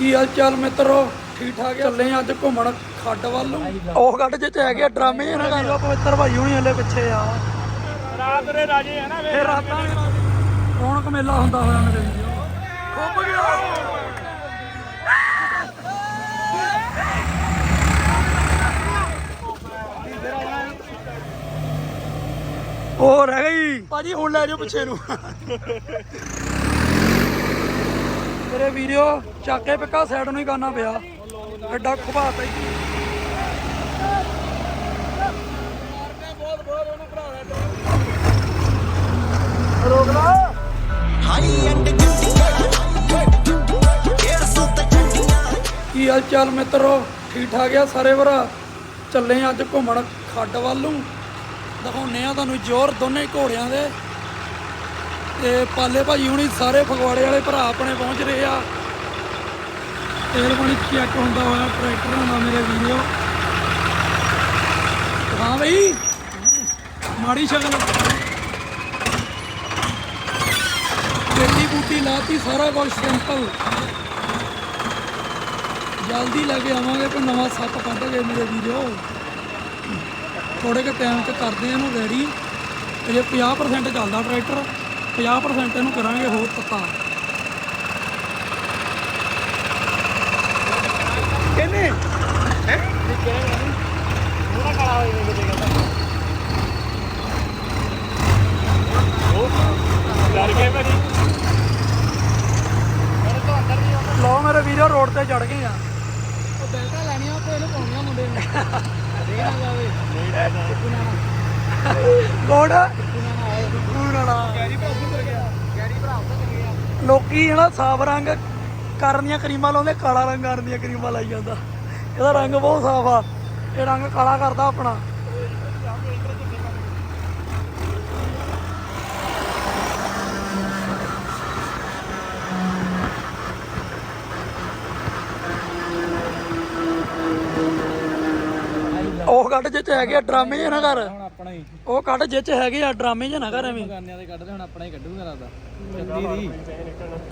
ਕੀ ਹਾਲ ਚਾਲ ਮਿੱਤਰੋ? ਠੀਕ ਠਾਕ? ਚੱਲੇ ਅੱਜ ਘੁੰਮਣ ਖੱਡ ਵੱਲ ਨੂੰ। ਉਹ ਖੱਡ ਜਿੱਚ ਹੈਗੇ ਆ ਡਰਾਮੇ ਇਹਨਾਂ ਦਾ ਪਵਿੱਤਰ ਭਾਈ ਹੁਣੀ ਹਲੇ ਪਿੱਛੇ ਆ। ਰਾਤ ਦੇ ਰਾਜੇ ਆ ਨਾ ਇਹ ਰਾਤਾਂ ਨੇ ਰੌਣਕ ਮੇਲਾ ਹੁੰਦਾ ਹੋਇਆ ਮੇਰੇ ਖੁੱਬ ਗਿਆ। ਉਹ ਰਹਿ ਗਈ ਭਾਜੀ ਹੁਣ ਲੈ ਜਾਓ ਪਿੱਛੇ ਨੂੰ। ਮੇਰੇ ਵੀਡੀਓ ਚੱਕ ਪਿੱਕਾ ਸਾਈਡ ਨੂੰ ਹੀ ਕਰਨਾ ਪਿਆ। ਐਡਾ ਖੁਬਾਤਾ ਹੀ ਰੋਕ ਲਾ ਹਾਈ ਐਂਡ ਕੀ ਹਾਲ ਚਾਲ ਮਿੱਤਰੋ? ਠੀਕ ਠਾਕ ਆ ਸਾਰੇ ਭਰਾ? ਚੱਲੇ ਅੱਜ ਘੁੰਮਣ ਖੱਡ ਵੱਲ ਨੂੰ। ਦਿਖਾਉਨੇ ਆ ਤੁਹਾਨੂੰ ਜ਼ੋਰ ਦੋਨੇ ਘੋੜਿਆਂ ਦੇ। ਤੇ ਪਾਲੇ ਭਾਜੀ ਹੁਣੀ ਸਾਰੇ ਫਗਵਾੜੇ ਵਾਲੇ ਭਰਾ ਆਪਣੇ ਪਹੁੰਚ ਰਹੇ ਆ। ਤੇਲ ਪਾਣੀ ਚੈੱਕ ਹੁੰਦਾ ਹੋਇਆ ਟਰੈਕਟਰ ਦਾ ਮੇਰੇ ਵੀਡੀਓ ਹਾਂ ਬਈ। ਮਾੜੀ ਸ਼ਕਲ। ਗੱਡੀ ਬੂਟੀ ਲਾਤੀ, ਸਾਰਾ ਕੁਝ ਸਿੰਪਲ ਜਲਦੀ ਲੈ ਕੇ ਆਵਾਂਗੇ ਕੋਈ ਨਵਾਂ ਸੱਪ ਕੱਢ ਕੇ ਮੇਰੇ ਵੀਡੀਓ ਥੋੜੇ ਕੁ ਟਾਈਮ 'ਚ ਕਰਦੇ ਇਹਨੂੰ ਰੈਡੀ ਅਜੇ 50% ਚੱਲਦਾ ਟਰੈਕਟਰ 50% ਇਹਨੂੰ ਕਰਾਂਗੇ ਹੋਰ ਤੱਤਾ ਕਹਿੰਦੇ ਹੈ? ਥੋੜਾ ਕਾਲਾ ਹੋਈ ਨੇ ਕਿਤੇ ਕਹਿੰਦਾ ਉਹ ਡਰ ਗਏ ਭਾਜੀ ਮੇਰੇ ਤੋਂ ਵੀਡੀਓ ਰੋਡ ਤੇ ਚੜ ਗਏ ਆ। ਉਹ ਬੈਲਟਾਂ ਲੈਣੀਆਂ ਕੋਈ ਇਹਨੂੰ ਪਾਉਣੀਆਂ ਮੁੰਡੇ ਨੂੰ। ਦੇ ਨਾ ਜਾਵੇ ਨਹੀਂ ਗੈਰੀ ਭਰਾ ਉੱਧਰ ਗਿਆ ਗੈਰੀ ਭਰਾ ਉੱਧਰ ਗਿਆ ਲੋਕੀ ਹਨਾ ਸਾਫ਼ ਰੰਗ ਕਰਨ ਦੀਆਂ ਕਰੀਮਾਂ ਲਾਉਂਦੇ, ਕਾਲਾ ਰੰਗ ਕਰਨ ਦੀਆਂ ਕਰੀਮਾਂ ਲਾਈ ਜਾਂਦਾ। ਇਹਦਾ ਰੰਗ ਬਹੁਤ ਸਾਫ਼ ਆ। ਇਹ ਰੰਗ ਕਾਲਾ ਕਰਦਾ ਆਪਣਾ। ਉਹ ਗੱਡ ਚ ਹੈਗੇ ਆ, ਡਰਾਮੇ ਜੇ ਨਾ ਕਰ। ਆਪਣਾ ਹੀ। ਉਹ ਕੱਢ ਜਿੱਚ ਹੈਗੇ ਆ ਡਰਾਮੇ ਜੇ ਨਾ ਕਰ ਐਵੇਂ। ਗਾਨਿਆਂ ਦੇ ਕੱਢਦੇ ਹੁਣ ਆਪਣਾ ਹੀ ਕੱਢੂਗਾ ਲੱਗਦਾ ਛੱਤੀ ਦੀ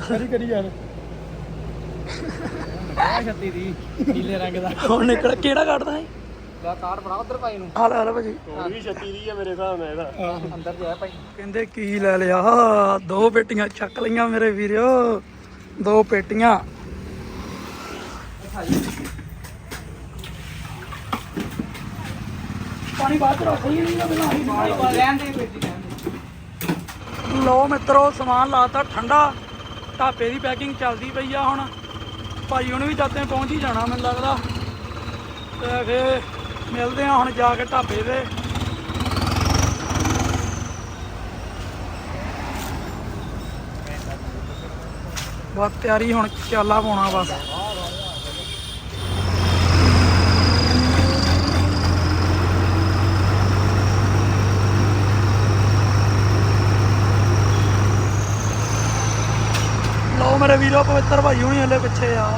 ਕਰੀ ਕਰੀ ਯਾਰ। ਛੱਤੀ ਦੀ ਨੀਲੇ ਰੰਗ ਦਾ। ਹੁਣ ਨਿਕਲ ਕਿਹੜਾ ਕੱਢਦਾ ਹੈ ਦਾ ਕਾਰਡ ਫੜਾ ਉਧਰ ਭਾਈ ਨੂੰ। ਹਾਲ ਹਾਲ ਭਾਜੀ। ਹੋਰ ਵੀ ਛੱਤੀ ਦੀ ਆ ਮੇਰੇ ਹਿਸਾਬ ਨਾਲ ਇਹਦਾ। ਅੰਦਰ ਜਾ ਭਾਈ। ਕਹਿੰਦੇ ਕੀ ਲੈ ਲਿਆ? ਦੋ ਪੇਟੀਆਂ ਚੱਕ ਲਈਆਂ ਮੇਰੇ ਵੀਰੋ ਦੋ ਪੇਟੀਆਂ। ਪਾਣੀ ਬਾਅਦ ਚ ਰੱਖ ਲਈ ਨਹੀਂ ਪਹਿਲਾਂ ਲੈਣ ਦੇ ਬੇਟੀ ਲੈਣ ਦੇ। ਲੋ ਮਿੱਤਰੋ ਸਮਾਨ ਲਾਤਾ ਠੰਡਾ। ਢਾਬੇ ਦੀ ਪੈਕਿੰਗ ਚੱਲਦੀ ਪਈ ਆ ਹੁਣ। ਭਾਈ ਹੁਣ ਵੀ ਜਾਂਦੇ ਪਹੁੰਚ ਹੀ ਜਾਣਾ ਮੈਨੂੰ ਲੱਗਦਾ। ਤੇ ਫੇਰ ਮਿਲਦੇ ਆ ਹੁਣ ਜਾ ਕੇ ਢਾਬੇ ਤੇ। ਬਸ ਤਿਆਰੀ ਹੁਣ ਚਾਲਾ ਪਾਉਣਾ ਬਸ। ਮੇਰੇ ਵੀਰੋ ਪਵਿੱਤਰ ਭਾਈ ਹੁਣੀ ਹਲੇ ਪਿੱਛੇ ਆ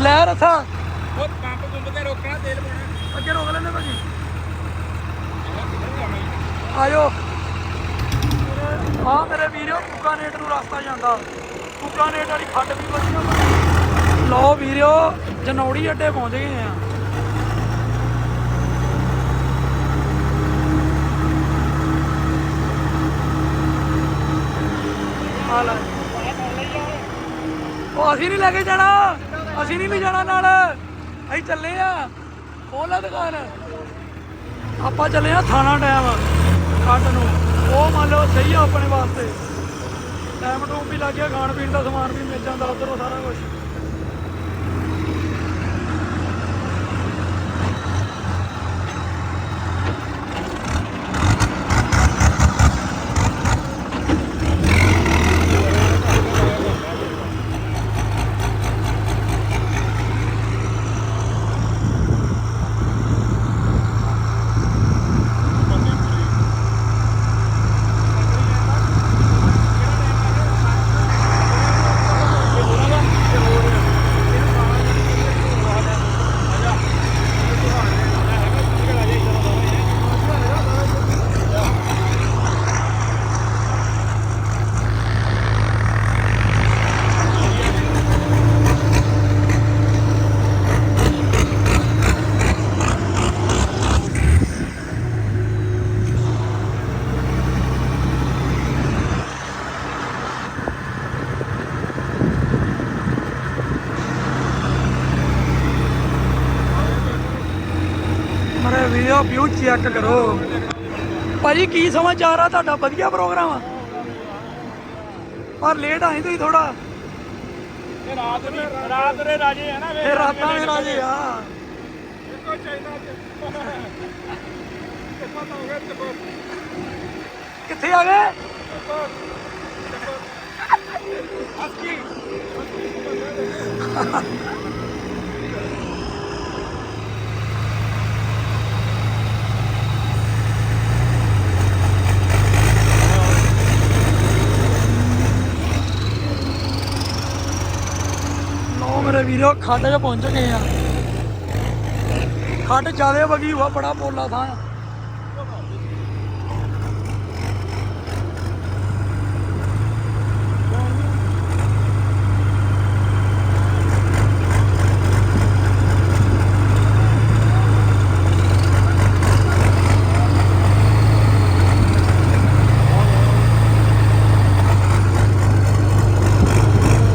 ਲੈ ਰਥਾ ਉਹ ਪੰਪ ਪੰਪ ਤੇ ਰੋਕਣਾ ਤੇਲ ਪਾਉਣਾ ਅੱਗੇ ਰੋਕ ਲੈਂਦੇ ਭਾਜੀ ਆਇਓ ਆ ਮੇਰੇ ਵੀਰੋ ਕੁਕਾਨੇਟ ਨੂੰ ਰਸਤਾ ਜਾਂਦਾ ਕੁਕਾਨੇਟ ਵਾਲੀ ਖੱਡ ਵੀ ਵਧੀਆ ਲਓ ਵੀਰੋ ਜਨੌੜੀ ਅੱਡੇ ਪਹੁੰਚ ਗਏ ਆ ਆ ਉਹ ਅਸੀਂ ਨਹੀਂ ਲੈ ਕੇ ਜਾਣਾ। ਅਸੀਂ ਨਹੀਂ ਲੈ ਜਾਣਾ ਨਾਲ। ਅਸੀਂ ਚੱਲੇ ਆ। ਖੋਲਾ ਦੁਕਾਨ। ਆਪਾਂ ਚੱਲੇ ਆ ਥਾਣਾ ਟਾਈਮ ਕੱਟ ਨੂੰ। ਉਹ ਮੰਨ ਲਓ ਸਹੀ ਆ ਆਪਣੇ ਵਾਸਤੇ। ਟਾਈਮ ਟੂਮ ਵੀ ਲੱਗ ਗਿਆ, ਖਾਣ ਪੀਣ ਦਾ ਸਮਾਨ ਵੀ ਮਿਲ ਜਾਂਦਾ ਉਧਰੋਂ ਸਾਰਾ ਕੁਝ ਵੀਡੀਓ ਵਿਊ ਚੈੱਕ ਕਰੋ। ਭਾਜੀ ਕੀ ਸਮਾਚਾਰ ਆ ਤੁਹਾਡਾ? ਵਧੀਆ ਪ੍ਰੋਗਰਾਮ ਆ। ਪਰ ਲੇਟ ਆਏ ਤੁਸੀਂ ਥੋੜਾ ਇਹ ਰਾਤ ਦੇ ਰਾਤ ਦੇ ਰਾਜੇ ਆ ਨਾ ਇਹ ਰਾਤਾਂ ਦੇ ਰਾਜੇ ਆ। ਇੱਕੋ ਚਾਈਨਾ ਕਿੱਥੋਂ ਆ ਗਏ? ਅਸਕੀ ਲੋ ਮੇਰੇ ਵੀਰੋ ਖੱਡ 'ਚ ਪਹੁੰਚ ਗਏ ਆ। ਖੱਡ ਜ਼ਿਆਦੇ ਵਗੀ ਹੋਆ ਬੜਾ ਪੋਲਾ ਥਾਂ ਆ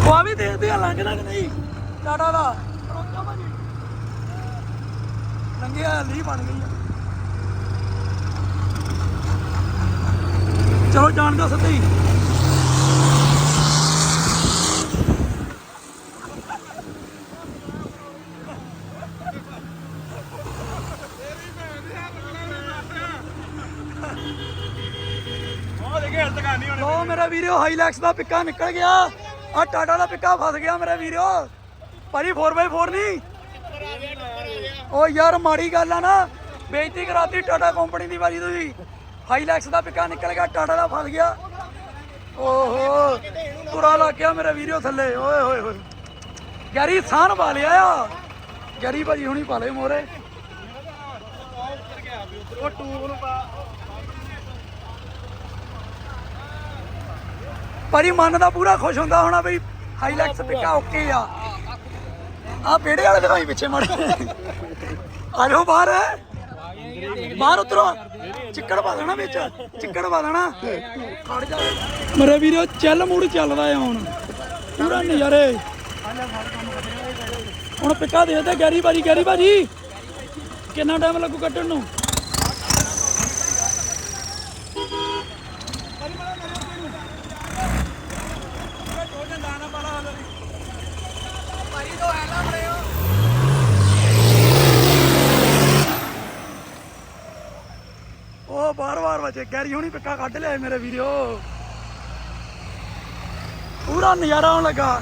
ਉਹ ਆ ਵੀ ਦੇਖਦੇ ਆ ਲੰਘਦਾ ਕਿ ਨਹੀਂ ਟਾਟਾ ਦਾ ਰੋਕਾ ਭਾਜੀ ਲੰਘਿਆ ਲੀ ਬਣ ਗਈ ਆ। ਚਲੋ ਜਾਣ ਦਾ ਲੋ ਮੇਰੇ ਵੀਰੋ ਹਾਈਲੈਕਸ ਦਾ ਪਿੱਕਾ ਨਿਕਲ ਗਿਆ। ਆ ਟਾਟਾ ਦਾ ਪਿੱਕਾ ਫਸ ਗਿਆ ਮੇਰੇ ਵੀਰੋ। ਭਾਜੀ 4x4 ਨਹੀਂ ਉਹ ਯਾਰ, ਮਾੜੀ ਗੱਲ ਆ ਨਾ। ਬੇਇੱਜ਼ਤੀ ਕਰਾਤੀ ਟਾਟਾ ਕੰਪਨੀ ਦੀ ਵਾਰੀ ਤੁਸੀਂ। ਹਾਈਲੈਕਸ ਦਾ ਪਿੱਕਾ ਨਿਕਲ ਗਿਆ, ਟਾਟਾ ਦਾ ਫਸ ਗਿਆ। ਓਹੋ, ਤੁਰਾ ਲੱਗ ਗਿਆ ਮੇਰੇ ਵੀਰੋ ਥੱਲੇ। ਓਏ ਹੋਏ ਹੋਏ ਗੈਰੀ ਸਾਨ ਪਾ ਲਿਆ ਆ। ਗੈਰੀ ਭਾਜੀ ਹੁਣੀ ਪਾ ਲਏ ਮੋਰੇ ਉਹ ਟੂਬ ਨੂੰ ਪਾ। ਭਾਜੀ, ਮਨ ਦਾ ਪੂਰਾ ਖੁਸ਼ ਹੁੰਦਾ ਹੋਣਾ ਬਈ ਹਾਈਲੈਕਸ ਪਿੱਕਾ ਓਕੇ ਆ। ਆ ਪੇੜੇ ਵਾਲੇ ਦਿਖਾਈ ਪਿੱਛੇ ਮੜ। ਆ ਜਾਓ ਬਾਹਰ। ਬਾਹਰ ਉਤਰੋ। ਚਿੱਕੜ ਪਾ ਦੇਣਾ ਵਿੱਚ। ਚਿੱਕੜ ਪਾ ਦੇਣਾ। ਖੜ ਜਾ। ਮੇਰੇ ਵੀਰੋ, ਚੱਲ ਮੂਡ ਚੱਲਦਾ ਆ ਹੁਣ। ਪੂਰਾ ਨਜ਼ਾਰੇ। ਹੁਣ ਪਿੱਕਾ ਦੇ ਗੈਰੀ ਭਾਜੀ ਗੈਰੀ ਭਾਜੀ। ਕਿੰਨਾ ਟਾਈਮ ਲੱਗੂ ਕੱਟਣ ਨੂੰ ਉਹ ਬਾਰ ਬਾਰ ਹੁਣੀ ਪਿੱਕਾ ਕੱਢ ਲਿਆ ਮੇਰੇ ਵੀਰੋ। ਪੂਰਾ ਨਜ਼ਾਰਾ ਆਉਣ ਲੱਗਾ।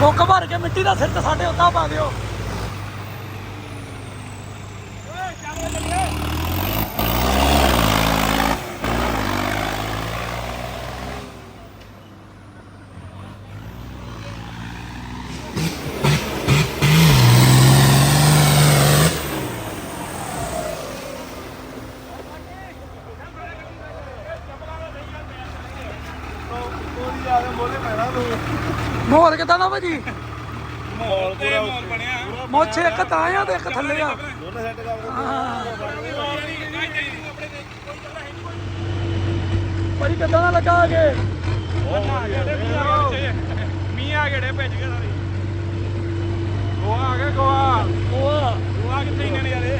ਬੁੱਕ ਭਰ ਕੇ ਮਿੱਟੀ ਦਾ ਸਿਰ ਤੇ ਸਾਡੇ ਉੱਤਾ ਪਾ ਦਿਓ ਕੋਈ ਆ ਕੇ ਬੋਲੇ ਪੈਣਾ ਤੂੰ ਮਾਹੌਲ ਕਿਦਾਂ ਦਾ ਭਾਜੀ ਮਾਹੌਲ ਪੂਰਾ ਮਾਹੌਲ ਬਣਿਆ ਇੱਕ ਤਾਂ ਇੱਕ ਥੱਲੇ ਆ। ਦੋਨੇ ਸੈੱਟ ਕਰ ਕਿਦਾਂ ਦਾ ਲੱਗਾ ਅਗੇ? ਮੀਂਹ ਆ ਗਏ ਭੇਜ ਸਾਰੇ। ਗੋਆ ਆ ਗਿਆ ਗੋਆ। ਉਹ ਗੋਆ ਕਿੱਥੇ ਇੰਨੇ ਨਜ਼ਾਰੇ?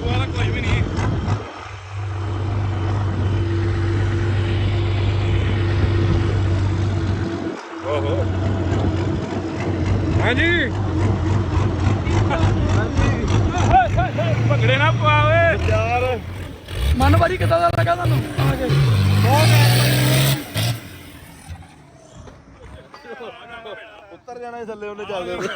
ਗੋਆ ਦਾ ਕੁਝ ਵੀ ਨਹੀਂ। ਓਹੋ। ਹਾਂਜੀ। ਭੰਗੜੇ ਨਾ ਪਾਵੇ ਯਾਰ। ਮਨ ਭਾਜੀ ਕਿਦਾਂ ਦਾ ਲੱਗਾ ਤੁਹਾਨੂੰ? ਆ ਕੇ। ਉੱਤਰ ਜਾਣਾ ਸੀ ਥੱਲੇ ਉਹਨੇ ਚੱਲ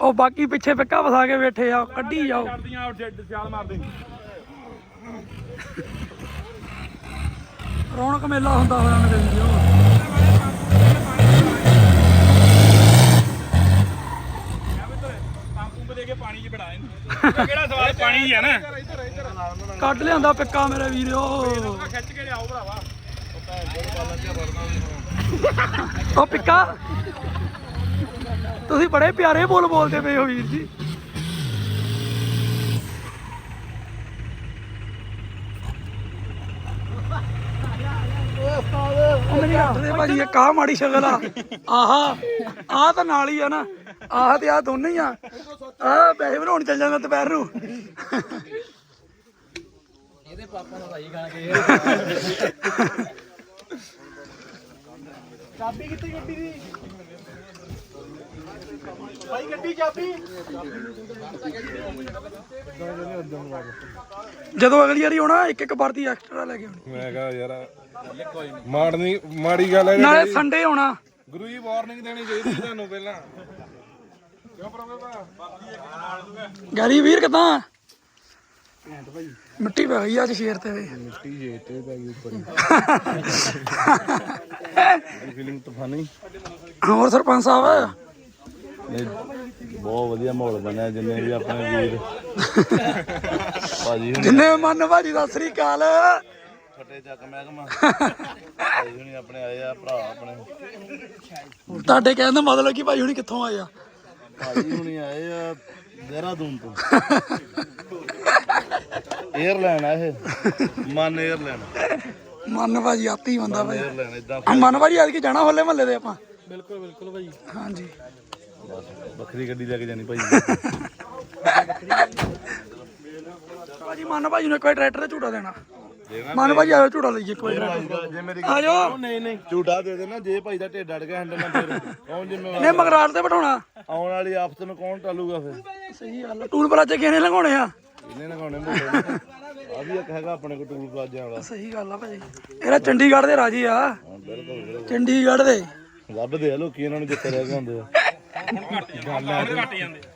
ਉਹ ਬਾਕੀ ਪਿੱਛੇ ਪਿੱਕਾ ਵਸਾ ਕੇ ਬੈਠੇ ਆ ਕੱਢੀ ਜਾਓ। ਕਰਦੀਆਂ ਆਊਟ ਜੈਡ ਸਿਆਲ ਮਾਰਦੇ। ਰੌਣਕ ਮੇਲਾ ਹੁੰਦਾ ਹੋਇਆ ਮੇਰੇ ਵੀਰੋ ਹੀ ਆ ਨਾ। ਕੱਢ ਲਿਆਂਦਾ ਪਿੱਕਾ ਮੇਰੇ ਵੀਰੋ। ਖਿੱਚ ਕੇ ਲਿਆਓ ਭਰਾਵਾ ਉਹ ਪਿੱਕਾ, ਤੁਸੀਂ ਬੜੇ ਪਿਆਰੇ ਬੋਲ ਬੋਲਦੇ ਪਏ ਹੋ ਵੀਰ ਜੀ। ਉਹ ਮੇਰੀ ਹੱਥ ਦੇ ਭਾਜੀ ਇਹ ਕਾ ਮਾੜੀ ਸ਼ਕਲ ਆ। ਆਹਾ, ਆਹ ਤਾਂ ਨਾਲ ਹੀ ਆ ਨਾ। ਆਹ ਤੇ ਆਹ ਦੋਨੇ ਹੀ ਆ। ਆਹ ਪੈਸੇ ਬਣਾਉਣ ਚੱਲ ਜਾਂਦਾ ਦੁਪਹਿਰ ਨੂੰ। ਇਹਦੇ ਪਾਪਾ ਨੂੰ ਭਾਈ ਖਾ ਕੇ ਚਾਬੀ ਕਿੱਥੇ ਗੱਡੀ ਦੀ? ਭਾਈ ਗੱਡੀ ਚਾਬੀ। ਜਦੋਂ ਅਗਲੀ ਵਾਰੀ ਆਉਣਾ ਇੱਕ ਇੱਕ ਵਰਦੀ ਐਕਸਟਰਾ ਲੈ ਕੇ ਆਉਣੀ। ਮੈਂ ਕਹਾ ਯਾਰ ਮਾੜਨੀ ਮਾੜੀ ਗੱਲ ਹੈ ਨਾਲੇ ਸੰਡੇ ਆਉਣਾ। ਗੁਰੂ ਜੀ ਵਾਰਨਿੰਗ ਦੇਣੀ ਚਾਹੀਦੀ ਤੁਹਾਨੂੰ ਪਹਿਲਾਂ। ਗੈਰੀ ਵੀਰ ਕਿਦਾਂ? ਮਿੱਟੀ ਪੈ ਗਈ ਅੱਜ ਸ਼ੇਰ ਤੇ ਵੇ। ਮਿੱਟੀ ਜੇ ਤੇ ਪੈ ਗਈ ਉੱਪਰ ਫੀਲਿੰਗ ਤੂਫਾਨੀ ਹੋਰ ਸਰਪੰਚ ਸਾਹਿਬ? ਬਹੁਤ ਵਧੀਆ ਮਾਹੌਲ ਬਣਿਆ ਜਿੰਨੇ ਵੀ ਆਪਣੇ ਵੀਰ। ਭਾਜੀ ਜਿੰਨੇ ਮਨ ਭਾਜੀ ਸਤਿ ਸ੍ਰੀ ਅਕਾਲ। ਫੱਟੇ ਚੱਕ ਮਹਿਕਮਾ। ਭਾਜੀ ਹੁਣੀ ਆਪਣੇ ਆਏ ਆ ਭਰਾ ਆਪਣੇ। ਤੁਹਾਡੇ ਕਹਿਣ ਦਾ ਮਤਲਬ ਕੀ ਭਾਈ ਹੁਣੀ ਕਿੱਥੋਂ ਆਏ ਆ? ਭਾਈ ਆਏ ਆ ਦੇਹਰਾਦੂਨ ਤੋਂ। 에ਅਰਲਾਈਨ ਆ ਮਨ 에ਅਰਲਾਈਨ ਮਨ ਆਤੀ ਬੰਦਾ ਭਾਈ 에ਅਰਲਾਈਨ ਇਦਾਂ ਮਨ ਕੇ ਜਾਣਾ ਹੋਲੇ ਮਹੱਲੇ ਦੇ ਆਪਾਂ? ਬਿਲਕੁਲ ਬਿਲਕੁਲ ਭਾਈ ਹਾਂਜੀ। ਬੱਕਰੀ ਗੱਡੀ ਲੈ ਕੇ ਜਾਣੀ ਭਾਈ। ਭਾਜੀ ਮਨ ਭਾਜੀ ਨੂੰ ਕੋਈ ਟਰੈਕਟਰ ਦਾ ਝੂਟਾ ਦੇਣਾ। ਮਨ ਭਾਜੀ ਆਇਓ ਝੂਟਾ ਲਈਏ ਕੋਈ ਟਰੈਕਟਰ ਜੇ ਮੇਰੀ ਆ ਜਾਓ। ਨਹੀਂ ਨਹੀਂ। ਝੂਟਾ ਦੇ ਦੇਣਾ ਜੇ ਭਾਈ ਦਾ ਢਿੱਡ ਅੜ ਗਿਆ ਹੈਂਡਲ ਨਾਲ ਫਿਰ ਕੌਣ ਜ਼ਿੰਮੇਵਾਰ ਨੇ ਮਗਰਾਟ ਤੇ ਬਿਠਾਉਣਾ। ਆਉਣ ਵਾਲੀ ਆਫਤ ਨੂੰ ਕੌਣ ਟਾਲੂਗਾ ਫਿਰ? ਸਹੀ ਗੱਲ ਆ। ਟੂਲ ਪਲਾਜੇ ਕਿਹਨੇ ਲੰਘਾਉਣੇ ਆ? ਇਹਨੇ ਲਗਾਉਣੇ ਮੋਟੇ ਆ ਵੀ ਇੱਕ ਹੈਗਾ ਆਪਣੇ ਕੋਲ ਟੂਲ ਪਲਾਜ਼ਿਆਂ ਵਾਲਾ। ਸਹੀ ਗੱਲ ਆ ਭਾਜੀ ਇਹਦਾ ਚੰਡੀਗੜ੍ਹ ਦੇ ਰਾਜੀ ਆ। ਚੰਡੀਗੜ੍ਹ ਦੇ। ਲੱਭਦੇ ਆ ਲੋਕੀ ਇਹਨਾਂ ਨੂੰ ਜਿੱਥੇ ਰਹਿ ਕੇ ਹੁੰਦੇ ਆ।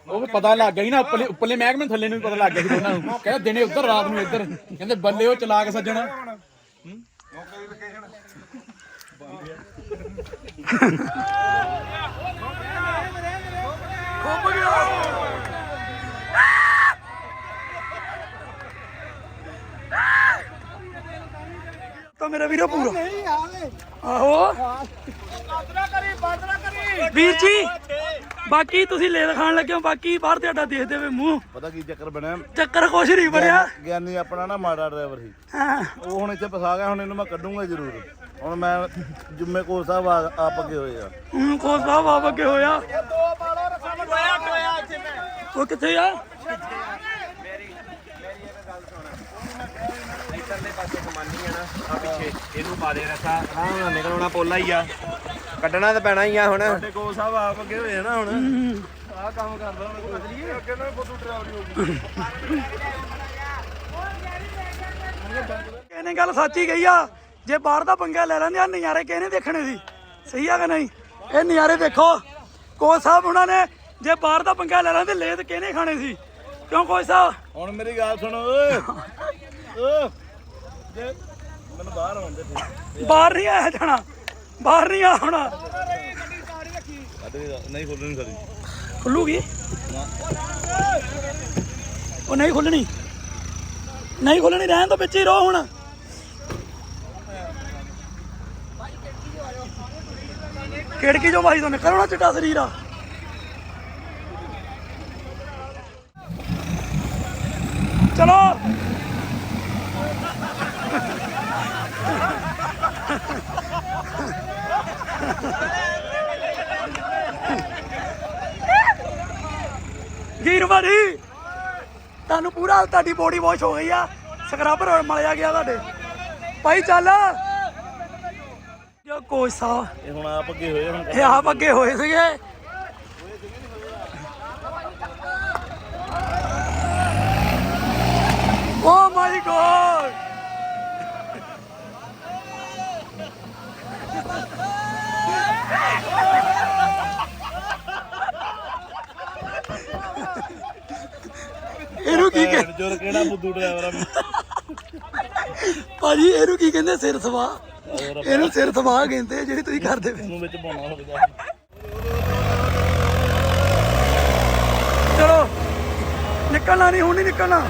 ਉਹ ਵੀ ਪਤਾ ਲੱਗ ਗਿਆ ਸੀ ਨਾ ਉੱਪਰਲੇ ਉੱਪਰਲੇ ਮਹਿਕਮੇ ਥੱਲੇ ਨੂੰ ਵੀ ਪਤਾ ਲੱਗ ਗਿਆ ਸੀ ਦੋਨਾਂ ਨੂੰ। ਕਹਿੰਦੇ ਦਿਨੇ ਉੱਧਰ ਰਾਤ ਨੂੰ ਇੱਧਰ। ਕਹਿੰਦੇ ਬੱਲੇ ਉਹ ਚਲਾ ਕੇ ਸੱਜਣ। ਖੁੱਬ ਗਿਆ ਤਾਂ ਮੇਰਾ ਵੀਰੋ ਪੂਰਾ। ਆਹੋ। ਵੀਰ ਜੀ। ਬਾਕੀ ਤੁਸੀਂ ਲੈ ਖਾਣ ਲੱਗੇ ਹੋ ਬਾਕੀ ਬਾਹਰ ਤੁਹਾਡਾ ਦੇਖਦੇ ਵੇ ਮੂੰਹ। ਪਤਾ ਕੀ ਚੱਕਰ ਬਣਿਆ? ਚੱਕਰ ਕੁਛ ਨਹੀਂ ਬਣਿਆ। ਗਿਆਨੀ ਆਪਣਾ ਨਾ ਮਾੜਾ ਡਰਾਈਵਰ ਸੀ। ਹਾਂ। ਉਹ ਹੁਣ ਇੱਥੇ ਫਸਾ ਗਿਆ ਹੁਣ ਇਹਨੂੰ ਮੈਂ ਕੱਢੂੰਗਾ ਜ਼ਰੂਰ। ਹੁਣ ਮੈਂ ਜੁੰਮੇ ਕੋਲ ਸਾਹਿਬ ਆ- ਆਪ ਅੱਗੇ ਹੋਏ ਆ। ਹੁਣ ਕੋਸ ਸਾਹਿਬ ਆਪ ਅੱਗੇ ਹੋਇਆ। ਉਹ ਕਿੱਥੇ ਆ? ਇਧਰਲੇ ਪਾਸੇ ਕਮਾਨੀ ਆ ਨਾ ਆ ਪਿੱਛੇ। ਇਹਨੂੰ ਪਾ ਦੇ ਰਸਾ। ਆਰਾਮ ਨਾਲ ਨਿਕਲਣਾ ਪੋਲਾ ਹੀ ਆ। ਕੱਢਣਾ ਤਾਂ ਪੈਣਾ ਹੀ ਆ ਹੁਣ। ਸਾਡੇ ਕੋਲ ਸਾਹਿਬ ਆਪ ਅੱਗੇ ਹੋਏ ਆ ਨਾ ਹੁਣ। ਆਹ ਕੰਮ ਕਰਦਾ ਹੁਣ ਕੋਈ ਚਲੀਏ ਅੱਗੇ ਨਾ ਹੋ ਗਈ ਇਹਨੇ ਗੱਲ ਸੱਚੀ ਕਹੀ ਆ? ਜੇ ਬਾਹਰ ਦਾ ਪੰਗਾ ਲੈ ਲੈਂਦੇ ਆ ਨਜ਼ਾਰੇ ਕਿਹਨੇ ਦੇਖਣੇ ਸੀ? ਸਹੀ ਆ ਕਿ ਨਹੀਂ? ਇਹ ਨਜ਼ਾਰੇ ਦੇਖੋ। ਕੋਚ ਸਾਹਿਬ ਉਹਨਾਂ ਨੇ ਜੇ ਬਾਹਰ ਦਾ ਪੰਗਾ ਲੈ ਲੈਂਦੇ ਲੇਤ ਕਿਹਨੇ ਖਾਣੇ ਸੀ? ਕਿਉਂ ਕੋਚ ਸਾਹਿਬ? ਹੁਣ ਮੇਰੀ ਗੱਲ ਸੁਣ ਓਏ। ਓ ਜੇ ਮੈਨੂੰ ਬਾਹਰ ਆਉਂਦੇ ਤੇ। ਬਾਹਰ ਨਹੀਂ ਆਇਆ ਜਾਣਾ। ਬਾਹਰ ਨਹੀਂ ਆ ਹੋਣਾ। ਨਹੀਂ ਖੋਲਣੀ ਸਾਡੀ ਖੁੱਲੂਗੀ? ਉਹ ਨਹੀਂ ਖੁੱਲਣੀ। ਨਹੀਂ ਖੁੱਲਣੀ, ਰਹਿਣ ਤੋਂ ਵਿੱਚ ਹੀ ਰਹੋ ਹੁਣ। ਖਿੜਕੀ ਜੋ ਭਾਈ ਤੋਂ ਨਿਕਲਣਾ ਚਿੱਟਾ ਸਰੀਰ ਆ। ਚਲੋ। ਗੀਰ ਵਾਰੀ ਤੁਹਾਨੂੰ ਪੂਰਾ ਤੁਹਾਡੀ ਬੋਡੀ ਵਾਸ਼ ਹੋ ਗਈ ਆ। ਸਕਰਬਰ ਮਲਿਆ ਗਿਆ ਤੁਹਾਡੇ। ਭਾਈ ਚੱਲ। ਜੋ ਕੋਚ ਸਾਹਿਬ ਇਹ ਹੁਣ ਆਪ ਅੱਗੇ ਹੋਏ ਹੁਣ। ਇਹ ਆਪ ਅੱਗੇ ਹੋਏ ਸੀਗੇ। Oh my god. ਇਹਨੂੰ ਕੀ ਕਹਿੰਦੇ ਜੋਰ ਕਿਹੜਾ ਬੁੱਧੂ ਡਰਾਈਵਰ ਆ? ਭਾਜੀ ਇਹਨੂੰ ਕੀ ਕਹਿੰਦੇ ਸਿਰ ਸਵਾ। ਇਹਨੂੰ ਸਿਰ ਸਵਾ ਕਹਿੰਦੇ ਜਿਹੜੀ ਤੁਸੀਂ ਕਰਦੇ ਪਏ। ਨੂੰ ਵਿੱਚ ਪਾਉਣਾ ਹੋਵੇ ਚਲੋ। ਨਿਕਲਣਾ ਨਹੀਂ ਹੁਣ ਨਹੀਂ ਨਿਕਲਣਾ।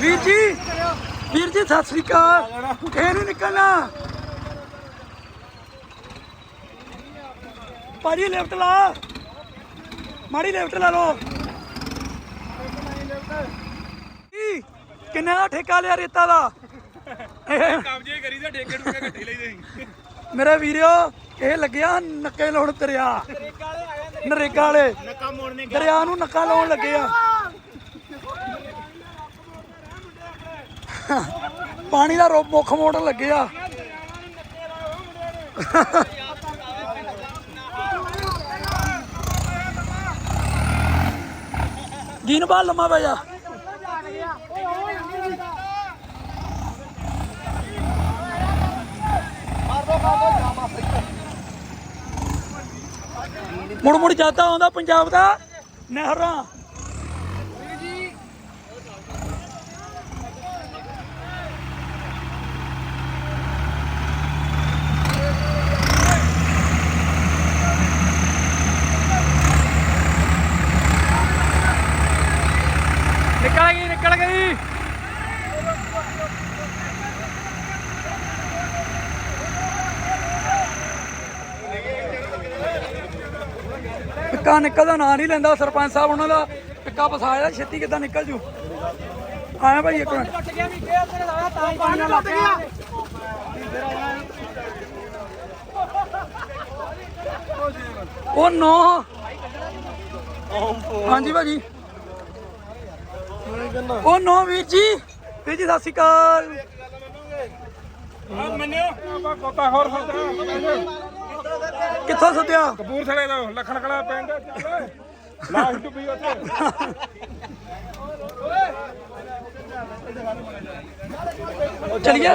ਵੀਰ ਜੀ ਵੀਰ ਜੀ ਸਤਿ ਸ੍ਰੀ ਅਕਾਲ। ਇਹ ਨਹੀਂ ਨਿਕਲਣਾ। ਭਾਜੀ ਲਿਫਟ ਲਾ। ਮਾੜੀ ਲਿਫਟ ਲਾ ਲੋ ਕੀ? ਕਿੰਨੇ ਦਾ ਠੇਕਾ ਲਿਆ ਰੇਤਾ ਦਾ? ਕਬਜੇ ਕਰੀ ਤਾਂ ਠੇਕੇ ਨੂੰ ਘੱਟੇ ਲਈਦੇ ਮੇਰੇ ਵੀਰਿਓ ਇਹ ਲੱਗਿਆ ਨੱਕੇ ਲਾਉਣ ਦਰਿਆ। ਨਰੇਗਾ ਵਾਲੇ। ਨੱਕਾ ਮੋੜਨੇ ਦਰਿਆ ਨੂੰ ਨੱਕਾ ਲਾਉਣ ਲੱਗੇ ਆ। ਪਾਣੀ ਦਾ ਮੁੱਖ ਮੋੜਨ ਲੱਗੇ ਆ। ਜੀਨ ਬਾਲ ਲੰਮਾ ਪੈ ਜਾ। ਮੁੜ ਮੁੜ ਜਾਂਦਾ ਆਉਂਦਾ ਪੰਜਾਬ ਦਾ। ਨਹਿਰਾਂ। ਨਿਕਲ ਗਈ। ਪਿੱਕਾ ਨਿਕਲਦਾ ਨਾਂ ਨਹੀਂ ਲੈਂਦਾ ਸਰਪੰਚ ਸਾਹਿਬ ਉਹਨਾਂ ਦਾ। ਪਿੱਕਾ ਫਸਾਇਆ ਛੇਤੀ ਕਿੱਦਾਂ ਨਿਕਲ ਜੂ? ਆਇਆ ਭਾਈ ਇੱਕ ਮਿੰਟ। ਉਹ ਨੋ। ਹਾਂਜੀ ਭਾਜੀ। ਉਹ ਨੋ ਵੀਰ ਜੀ ਵੀਰ ਜੀ ਸਤਿ ਸ਼੍ਰੀ ਅਕਾਲ। ਮੰਨਿਓ ਆਪਾਂ ਕੋਤਾ ਹੋਰ ਸੱਜਣਾ ਕਿੱਥੋਂ ਸੱਦਿਆ ਕਪੂਰਥਲੇ ਦਾ ਲਖਣ ਕਲਾ ਪਿੰਡ। ਲਾਸ਼ ਡੁੱਬੀ ਉੱਥੇ। ਚਲਿਏ।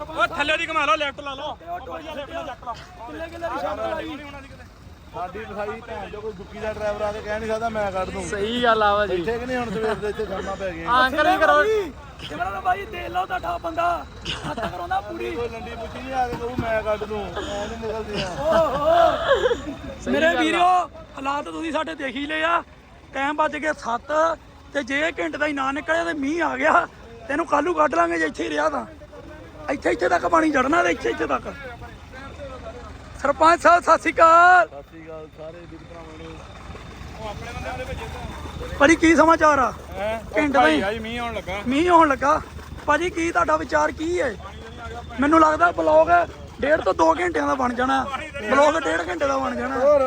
ਉਹ ਥੱਲੇ ਦੀ ਘੁਮਾ ਲਓ ਲੈਫਟ ਲਾ ਲਓ। ਸਾਡੀ ਵਿਸਾਈ ਭੈਣ ਜੋ ਕੋਈ ਦੁੱਕੀ ਦਾ ਡਰਾਈਵਰ ਆ ਕੇ ਕਹਿ ਨਹੀਂ ਸਕਦਾ ਮੈਂ ਕੱਢ ਦੂੰ। ਸਹੀ ਗੱਲ ਆ ਭਾਜੀ। ਇੱਥੇ ਕਿ ਨਹੀਂ ਹੁਣ ਸਵੇਰ ਦੇ ਇੱਥੇ ਖੜਨਾ ਪੈ ਗਿਆ ਆਂਕਰ ਕਰੋ ਕਿਮਰਾ ਦਾ ਭਾਈ ਦੇ ਲਓ ਤੁਹਾਡਾ ਬੰਦਾ। ਹੱਥ ਕਰਾਉਂਦਾ ਪੂਰੀ। ਕੋਈ ਲੰਡੀ ਪੁੱਛੀ ਨਹੀਂ ਆ ਕੇ ਕਹੂ ਮੈਂ ਕੱਢ ਦੂੰ। ਐ ਨਹੀਂ ਨਿਕਲਦੀਆਂ ਮੇਰੇ ਵੀਰੋ ਹਾਲਾਤ ਤੁਸੀਂ ਸਾਡੇ ਦੇਖ ਹੀ ਲਏ ਆ। ਟਾਈਮ ਵੱਜ ਗਏ 7 ਤੇ ਜੇ ਘੰਟੇ ਦਾ ਹੀ ਨਾ ਨਿਕਲਿਆ ਤੇ ਮੀਂਹ ਆ ਗਿਆ ਤੈਨੂੰ ਕੱਲੂ ਕੱਢ ਲਾਂਗੇ ਜੇ ਇੱਥੇ ਹੀ ਰਿਹਾ ਤਾਂ। ਇੱਥੇ ਇੱਥੇ ਤੱਕ ਪਾਣੀ ਚੜਨਾ ਤੇ ਇੱਥੇ ਇੱਥੇ ਤੱਕ। ਸਰਪੰਚ ਸਾਹਿਬ ਸਤਿ ਸ਼੍ਰੀ ਅਕਾਲ। ਸਤਿ ਸ੍ਰੀ ਅਕਾਲ ਸਾਰੇ ਵੀਰ ਭਰਾਵਾਂ ਨੂੰ। ਭਾਜੀ ਕੀ ਸਮਾਚਾਰ ਆ? ਘੰਟੇ ਦਾ ਹੀ ਆਈ ਮੀਂਹ ਆਉਣ ਲੱਗਾ। ਮੀਂਹ ਆਉਣ ਲੱਗਾ। ਭਾਜੀ ਕੀ ਤੁਹਾਡਾ ਵਿਚਾਰ ਕੀ ਹੈ ਮੈਨੂੰ ਲੱਗਦਾ ਬਲੌਗ ਡੇਢ ਤੋਂ 2 ਘੰਟਿਆਂ ਦਾ ਬਣ ਜਾਣਾ। ਬਲੌਗ ਡੇਢ ਘੰਟੇ ਦਾ ਬਣ ਜਾਣਾ। ਹੋਰ।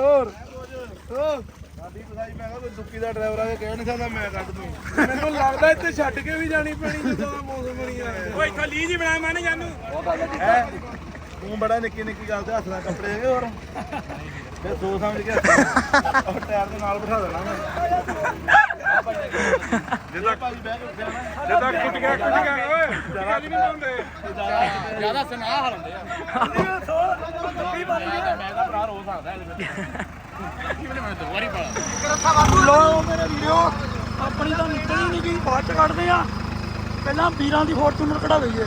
ਹੋਰ। ਸਾਡੀ ਵਿਸਾਈ ਮੈਂ ਕਿਹਾ ਕੋਈ ਦੁੱਕੀ ਦਾ ਡਰਾਈਵਰ ਆ ਕੇ ਕਹਿ ਨਹੀਂ ਸਕਦਾ ਮੈਂ ਕੱਢ ਦੂੰ। ਮੈਨੂੰ ਲੱਗਦਾ ਇੱਥੇ ਛੱਡ ਕੇ ਵੀ ਜਾਣੀ ਪੈਣੀ ਜਦੋਂ ਆਹ ਮੌਸਮ ਬਣੀ ਆ। ਓਏ ਇੱਥੋਂ ਲੀਜ ਬਣਾਇਆ ਮੈਂ ਨਹੀਂ ਜਾਣੂ ਹੈ ਤੂੰ ਬੜਾ ਨਿੱਕੀ ਨਿੱਕੀ ਗੱਲ ਤੇ ਹੱਥ ਨਾਲ ਕੱਪੜੇ ਹੈਗੇ ਹੋਰ। ਫਿਰ ਸੋ ਸਮਝ ਕੇ ਉਹ ਟਾਇਰ ਦੇ ਨਾਲ ਬਿਠਾ ਦੇਣਾ ਮੈਂ। ਜਿੱਦਾਂ ਭਾਈ ਬਹਿ ਕੇ ਉੱਠਿਆ ਨਾ। ਜਦੋਂ ਕੁੱਟ ਗਿਆ ਕੁੱਟ ਗਿਆ ਓਏ ਜ਼ਿਆਦਾ ਨਹੀਂ ਪਾਉਂਦੇ ਜ਼ਿਆਦਾ ਸੁਨਾਹ ਹਲਦੇ ਆ। ਮੈਂ ਤਾਂ ਭਰਾ ਰੋ ਸਕਦਾ ਲੋ ਮੇਰੇ ਵੀਰੋ ਆਪਣੀ ਤਾਂ ਨਿਕਲੀ ਨਹੀਂ ਗਈ ਬਾਅਦ ਚ ਕੱਢਦੇ ਆ। ਪਹਿਲਾਂ ਵੀਰਾਂ ਦੀ ਫੋਰਚੂਨਰ ਕਢਾ ਦਈਏ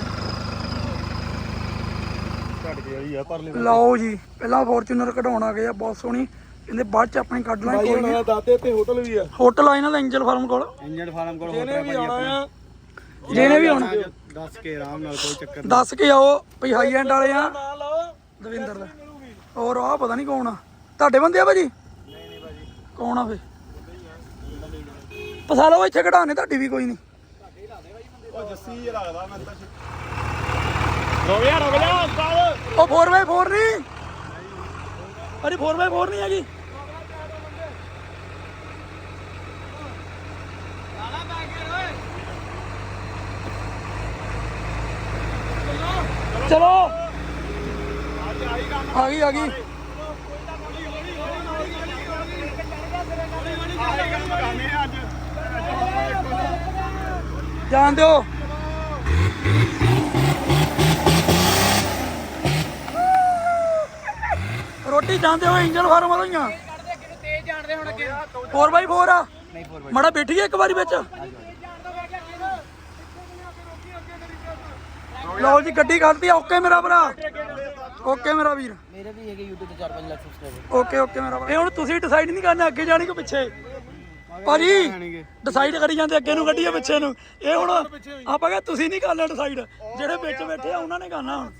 ਛੱਡ ਕੇ ਆਈ ਆ ਪਰ ਲਈ ਲਓ ਜੀ ਪਹਿਲਾਂ ਫੋਰਚੂਨਰ ਕਢਾਉਣ ਆ ਗਏ ਆ ਬਹੁਤ ਸੋਹਣੀ। ਕਹਿੰਦੇ ਬਾਅਦ ਚ ਆਪਣੀ ਕੱਢ ਲਾਂਗੇ ਕੋਈ ਨਹੀਂ। ਦਾਤੇ ਤੇ ਹੋਟਲ ਵੀ ਆ। ਹੋਟਲ ਆ ਇਹਨਾਂ ਦਾ ਐਂਜਲ ਫਾਰਮ ਕੋਲ। ਇੰਜਨ ਫਾਰਮ ਕੋਲ ਇਹਨੇ ਵੀ ਆਉਣਾ ਆ। ਜਿਹਨੇ ਵੀ ਆਉਣਾ। ਦੱਸ ਕੇ ਆਰਾਮ ਨਾਲ ਕੋਈ ਚੱਕਰ ਦੱਸ ਕੇ ਆਓ ਭਈ ਹਾਈ ਐਂਡ ਵਾਲੇ ਆ। ਦਵਿੰਦਰ ਦਾ। ਹੋਰ ਆ ਪਤਾ ਨਹੀਂ ਕੌਣ ਆ। ਤੁਹਾਡੇ ਬੰਦੇ ਆ ਭਾਜੀ ਨਹੀਂ ਨਹੀਂ ਭਾਜੀ ਕੌਣ ਆ ਫੇ ਪਸਾ ਲਓ ਇੱਥੇ ਘਟਾਣੇ ਤੁਹਾਡੀ ਵੀ ਕੋਈ ਨਹੀਂ ਤੁਹਾਡੇ ਲਾਦੇ ਭਾਜੀ ਬੰਦੇ ਉਹ ਜੱਸੀ ਲੱਗਦਾ ਮੈਂ ਤਾਂ ਰੁਕ ਜਾ ਰੁਕ ਜਾ ਉਸਤਾਦ ਉਹ 4x4 ਨਹੀਂ ਅਰੇ 4x4 ਨਹੀਂ ਹੈ ਹੈਗੀ ਚਲੋ ਆ ਗਈ ਆ ਗਈ ਜਾਣ ਦਿਓ। ਰੋਟੀ ਜਾਂਦੇ ਹੋਏ ਇੰਜਨ ਫਾਰਮ ਵਾਲੀਆਂ ਤੇਜ਼ ਜਾਣਦੇ ਹੁਣ ਅੱਗੇ 4x4 ਆ। ਮੜਾ ਬੈਠੀਏ ਇੱਕ ਵਾਰੀ ਵਿੱਚ। ਲਓ ਜੀ ਗੱਡੀ ਕੱਢਦੀ ਓਕੇ ਮੇਰਾ ਭਰਾ। ਓਕੇ ਮੇਰਾ ਵੀਰ। ਮੇਰੇ ਵੀ ਹੈਗੇ YouTube ਤੇ 4-5 ਲੱਖ ਸਬਸਕ੍ਰਾਈਬਰ ਓਕੇ ਓਕੇ ਮੇਰਾ ਭਰਾ। ਇਹ ਹੁਣ ਤੁਸੀਂ ਡਿਸਾਈਡ ਨਹੀਂ ਕਰਨਾ ਅੱਗੇ ਜਾਣੀ ਕਿ ਪਿੱਛੇ? ਭਾਜੀ ਡਿਸਾਈਡ ਕਰੀ ਜਾਂਦੇ ਅੱਗੇ ਨੂੰ ਗੱਡੀਏ ਪਿੱਛੇ ਨੂੰ। ਇਹ ਹੁਣ ਆਪਾਂ ਕਹਾਂ ਤੁਸੀਂ ਨਹੀਂ ਕਰਨਾ ਡਿਸਾਈਡ ਜਿਹੜੇ ਵਿੱਚ ਬੈਠੇ ਆ ਉਹਨਾਂ ਨੇ ਕਰਨਾ ਹੁਣ।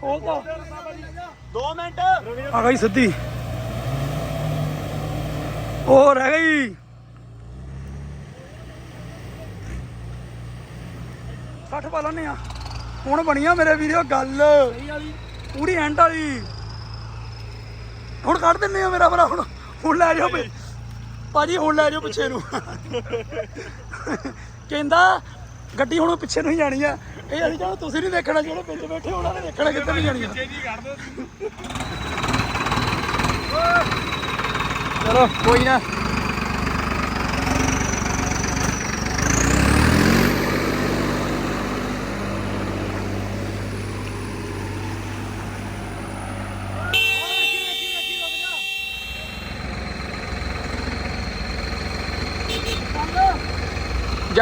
ਖੋਲਦਾ 2 ਮਿੰਟ। ਆ ਗਈ ਸਿੱਧੀ। ਉਹ ਰਹਿ ਗਈ। ਸੱਠ ਪਾ ਲੈਨੇ ਆ ਹੁਣ ਬਣੀ ਆ ਮੇਰੇ ਵੀਡੀਓ ਗੱਲ। ਪੂਰੀ ਐਂਡ ਵਾਲੀ। ਹੁਣ ਕੱਢ ਦਿੰਨੇ ਆ ਮੇਰਾ ਭਰਾ ਹੁਣ ਹੁਣ ਲੈ ਜਾਓ ਭਾਜੀ ਹੁਣ ਲੈ ਜਾਓ ਪਿੱਛੇ ਨੂੰ। ਕਹਿੰਦਾ ਗੱਡੀ ਹੁਣ ਪਿੱਛੇ ਨੂੰ ਹੀ ਜਾਣੀ ਆ। ਇਹ ਅਸੀਂ ਕਹਿੰਦਾ ਤੁਸੀਂ ਨਹੀਂ ਦੇਖਣਾ ਜਿਹੜੇ ਵਿੱਚ ਬੈਠੇ ਉਹਨਾਂ ਨੇ ਦੇਖਣਾ ਕਿੱਥੇ ਨਹੀਂ ਜਾਣੀ ਆ। ਚਲੋ ਕੋਈ ਨਾ।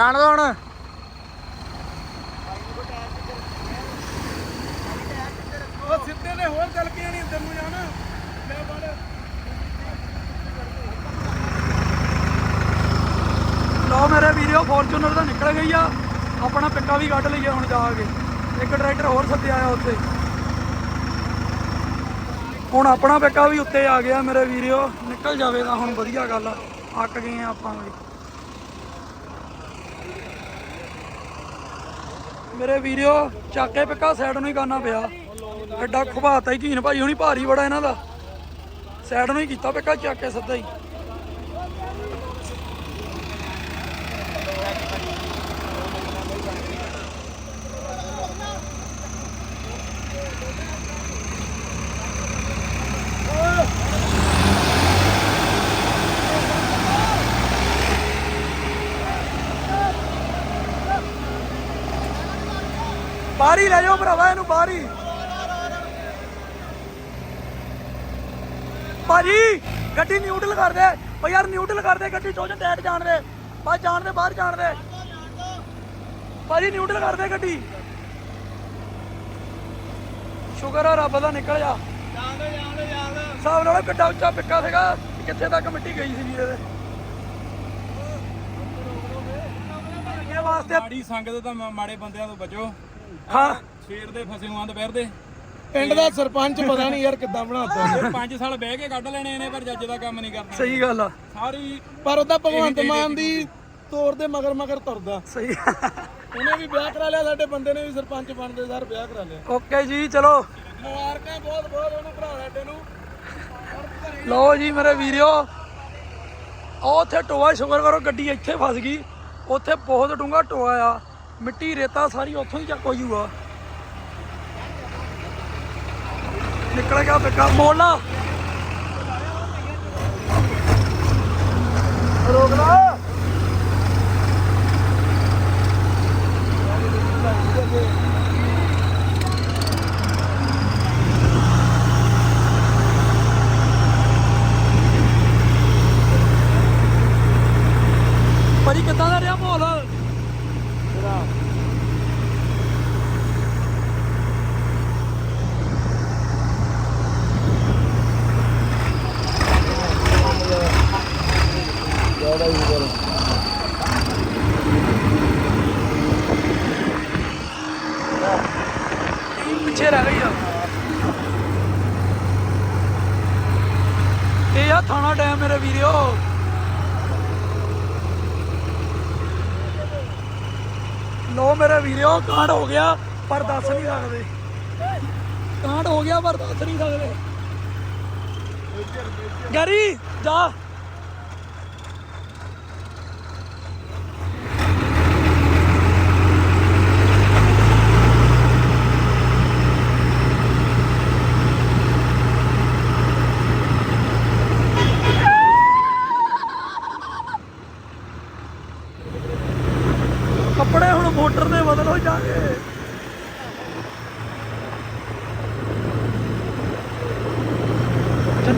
ਜਾਣ ਦੋ ਹੁਣ। ਉਹ ਸਿੱਧੇ ਨੇ ਹੋਰ ਚੱਲ ਕੇ ਨਹੀਂ ਅੰਦਰ ਨੂੰ ਜਾਣਾ। ਮੈਂ ਬੜ ਲਓ ਮੇਰੇ ਵੀਡੀਓ ਫੋਰਚੂਨਰ ਤਾਂ ਨਿਕਲ ਗਈ ਆ। ਆਪਣਾ ਪਿੱਕਾ ਵੀ ਕੱਢ ਲਈਏ ਹੁਣ ਜਾ ਕੇ। ਇੱਕ ਟਰੈਕਟਰ ਹੋਰ ਸੱਦਿਆ ਆ ਉੱਥੇ। ਹੁਣ ਆਪਣਾ ਪਿੱਕਾ ਵੀ ਉੱਤੇ ਆ ਗਿਆ ਮੇਰੇ ਵੀਡੀਓ ਨਿਕਲ ਜਾਵੇ ਤਾਂ ਹੁਣ ਵਧੀਆ ਗੱਲ ਆ। ਅੱਕ ਗਏ ਆ ਆਪਾਂ ਵੀ। ਮੇਰੇ ਵੀਡੀਓ ਚੱਕ ਕੇ ਪਿੱਕਾ ਸਾਈਡ ਨੂੰ ਹੀ ਕਰਨਾ ਪਿਆ। ਐਡਾ ਖੁਬਾਤਾ ਹੀ ਕੀਨ ਭਾਈ ਹੁਣੀ ਭਾਰੀ ਬੜਾ ਇਹਨਾਂ ਦਾ। ਸਾਈਡ ਨੂੰ ਹੀ ਕੀਤਾ ਪਿੱਕਾ, ਚੱਕ ਕੇ ਸਿੱਧਾ ਹੀ ਬਾਹਰ ਹੀ ਲੈ ਜਾਓ ਭਰਾਵਾ ਇਹਨੂੰ ਬਾਹਰ ਹੀ ਭਾਜੀ ਗੱਡੀ ਨਿਊਟਰਲ ਕਰ ਦੇ। ਓ ਯਾਰ ਨਿਊਟਰਲ ਕਰ ਦੇ ਗੱਡੀ ਚੋਜਨ ਡੈਟ ਜਾਣ ਦੇ। ਬਾਹਰ ਜਾਣ ਦੇ ਬਾਹਰ ਜਾਣ ਦੇ। ਭਾਜੀ ਨਿਊਟਰਲ ਕਰ ਦੇ ਗੱਡੀ। ਸ਼ੁਕਰ ਆ ਰੱਬ ਦਾ ਨਿਕਲ ਜਾ। ਹਿਸਾਬ ਨਾਲ ਕਿੱਡਾ ਉੱਚਾ ਪਿੱਕਾ ਸੀਗਾ ਕਿੱਥੇ ਤੱਕ ਮਿੱਟੀ ਗਈ ਸੀ ਵੀਰੇ ਦੇ। ਇਹ ਵਾਸਤੇ ਮਾੜੀ ਸੰਗਤ ਤਾਂ ਮਾੜੇ ਬੰਦਿਆਂ ਤੋਂ ਬਚੋ। ਹਾਂ। ਸਵੇਰ ਦੇ ਫਸੇ ਹੋਆਂ ਦੁਪਹਿਰ ਦੇ। ਪਿੰਡ ਦਾ ਸਰਪੰਚ ਪਤਾ ਨਹੀਂ ਯਾਰ ਕਿੱਦਾਂ ਬਣਾਤਾ। 5 ਸਾਲ ਬਹਿ ਕੇ ਕੱਢ ਲੈਣੇ ਨੇ ਪਰ ਜੱਜ ਦਾ ਕੰਮ ਨਹੀਂ ਕਰਨਾ। ਸਹੀ ਗੱਲ ਆ। ਸਾਰੀ ਪਰ ਉਹਦਾ ਭਗਵੰਤ ਮਾਨ ਦੀ ਤੋਰ ਦੇ ਮਗਰ ਮਗਰ ਤੁਰਦਾ। ਸਹੀ। ਉਹਨੇ ਵੀ ਵਿਆਹ ਕਰਾ ਲਿਆ ਸਾਡੇ ਬੰਦੇ ਨੇ ਵੀ ਸਰਪੰਚ ਬਣਦੇ ਸਰ ਵਿਆਹ ਕਰਾ ਲਿਆ। ਓਕੇ ਜੀ ਚਲੋ। ਮੁਬਾਰਕਾਂ ਬਹੁਤ ਬਹੁਤ ਉਹਨੂੰ ਭਰਾ ਸਾਡੇ ਨੂੰ ਲਓ ਜੀ ਮੇਰੇ ਉਹ ਉੱਥੇ ਟੋਆ ਸ਼ੁਕਰ ਕਰੋ ਗੱਡੀ ਇੱਥੇ ਫਸ ਗਈ। ਉੱਥੇ ਬਹੁਤ ਡੂੰਘਾ ਟੋਆ ਆ। ਮਿੱਟੀ ਰੇਤਾ ਸਾਰੀ ਉੱਥੋਂ ਹੀ ਚੱਕ ਹੋ ਜੂਗਾ ਨਿਕਲ ਗਿਆ ਪਿੱਕਾ ਮੋੜ ਲਾ ਰੋਕ ਲਾ। ਭਾਜੀ ਕਿੱਦਾਂ ਦਾ ਰਿਹਾ ਮਾਹੌਲ ਪਿੱਛੇ ਰਹਿ ਗਈ ਆ ਇਹ ਆ ਥਾਣਾ ਡੈਮ ਮੇਰੇ ਵੀਡੀਓ ਲੋ ਮੇਰੇ ਵੀਡੀਓ ਕਾਂਡ ਹੋ ਗਿਆ, ਪਰ ਦੱਸ ਨਹੀਂ ਸਕਦੇ। ਕਾਂਡ ਹੋ ਗਿਆ, ਪਰ ਦੱਸ ਨਹੀਂ ਸਕਦੇ। ਗਰੀ, ਜਾ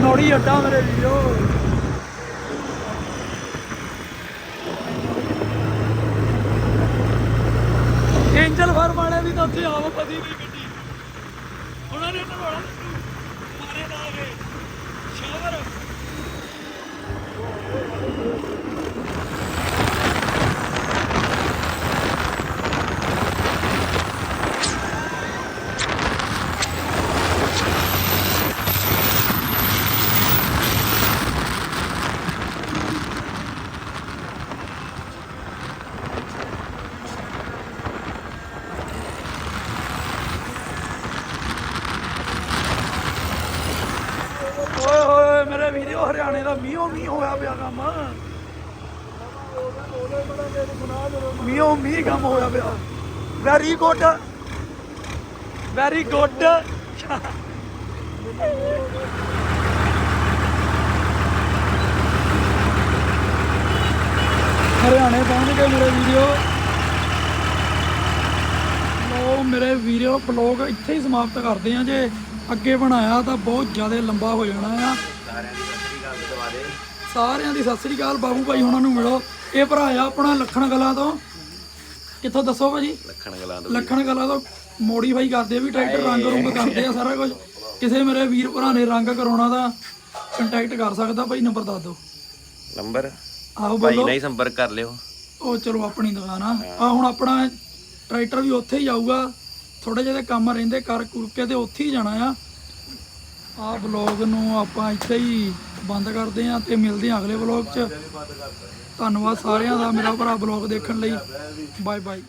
ਨੋੜੀ ਅੱਡਾ ਮੇਰੇ ਵੀਰੋ ਐਂਜਲ ਫਾਰਮ ਵਾਲੇ ਵੀ ਤਾਂ ਉੱਥੇ ਆਵੋ ਪਦੀ ਵੀ ਗੱਡੀ ਉਹਨਾਂ ਨੇ ਢਵਾਣਾ ਮਾਰੇ ਦਾ ਗਏ ਸ਼ਾਵਰ ਓਏ ਹੋਏ ਮੇਰੇ ਵੀਡੀਓ ਹਰਿਆਣੇ ਦਾ ਮੀਓ ਮੀ ਹੋਇਆ ਪਿਆ ਕੰਮ ਮੀਓ ਮੀ ਕੰਮ ਹੋਇਆ ਪਿਆ ਵੈਰੀ ਗੁੱਡ। Very good. ਹਰਿਆਣੇ ਪਹੁੰਚ ਗਏ ਮੇਰੇ ਵੀਡੀਓ ਲੋ ਮੇਰੇ ਵੀਡੀਓ ਬਲੌਗ ਇੱਥੇ ਹੀ ਸਮਾਪਤ ਕਰਦੇ ਆ ਜੇ ਅੱਗੇ ਬਣਾਇਆ ਤਾਂ ਬਹੁਤ ਜ਼ਿਆਦਾ ਲੰਬਾ ਹੋ ਜਾਣਾ ਆ। ਸਾਰਿਆਂ ਦੀ ਸਤਿ ਸ੍ਰੀ ਅਕਾਲ, ਬਾਬੂ ਭਾਈ ਉਹਨਾਂ ਨੂੰ ਮਿਲੋ। ਇਹ ਭਰਾ ਆ ਆਪਣਾ ਲੱਖਣ ਕਲਾਂ ਤੋਂ। ਕਿੱਥੋਂ ਦੱਸੋ ਭਾਜੀ? ਲੱਖਣ ਕਲਾਂ ਤੋਂ ਲੱਖਣ ਕਲਾਂ ਤੋਂ ਮੋਡੀਫਾਈ ਕਰਦੇ ਆ ਵੀ ਟਰੈਕਟਰ ਰੰਗ ਰੁੰਗ ਕਰਦੇ ਆ ਸਾਰਾ ਕੁਝ ਕਿਸੇ ਮੇਰੇ ਵੀਰ ਭਰਾ ਨੇ ਰੰਗ ਕਰਾਉਣਾ ਤਾਂ ਕੰਟੈਕਟ ਕਰ ਸਕਦਾ ਭਾਈ ਨੰਬਰ ਦੱਸ ਦਿਓ। ਨੰਬਰ? ਆਓ ਭਾਈ ਬੋਲੋ। ਨਾਲ ਹੀ ਸੰਪਰਕ ਕਰ ਲਿਓ। ਉਹ ਚਲੋ ਆਪਣੀ ਦੁਕਾਨ ਆ। ਆ ਹੁਣ ਆਪਣਾ ਟਰੈਕਟਰ ਵੀ ਉੱਥੇ ਹੀ ਜਾਊਗਾ। ਥੋੜੇ ਜਿਹੇ ਕੰਮ ਰਹਿੰਦੇ ਕਰ ਕੁਰ ਕੇ ਤੇ ਉੱਥੇ ਹੀ ਜਾਣਾ ਆ। ਆ ਬਲੌਗ ਨੂੰ ਆਪਾਂ ਇੱਥੇ ਹੀ ਬੰਦ ਕਰਦੇ ਆ ਤੇ ਮਿਲਦੇ ਆ ਅਗਲੇ ਬਲੌਗ 'ਚ। ਧੰਨਵਾਦ ਸਾਰਿਆਂ ਦਾ ਮੇਰਾ ਭਰਾ ਬਲੌਗ ਦੇਖਣ ਲਈ। Bye bye.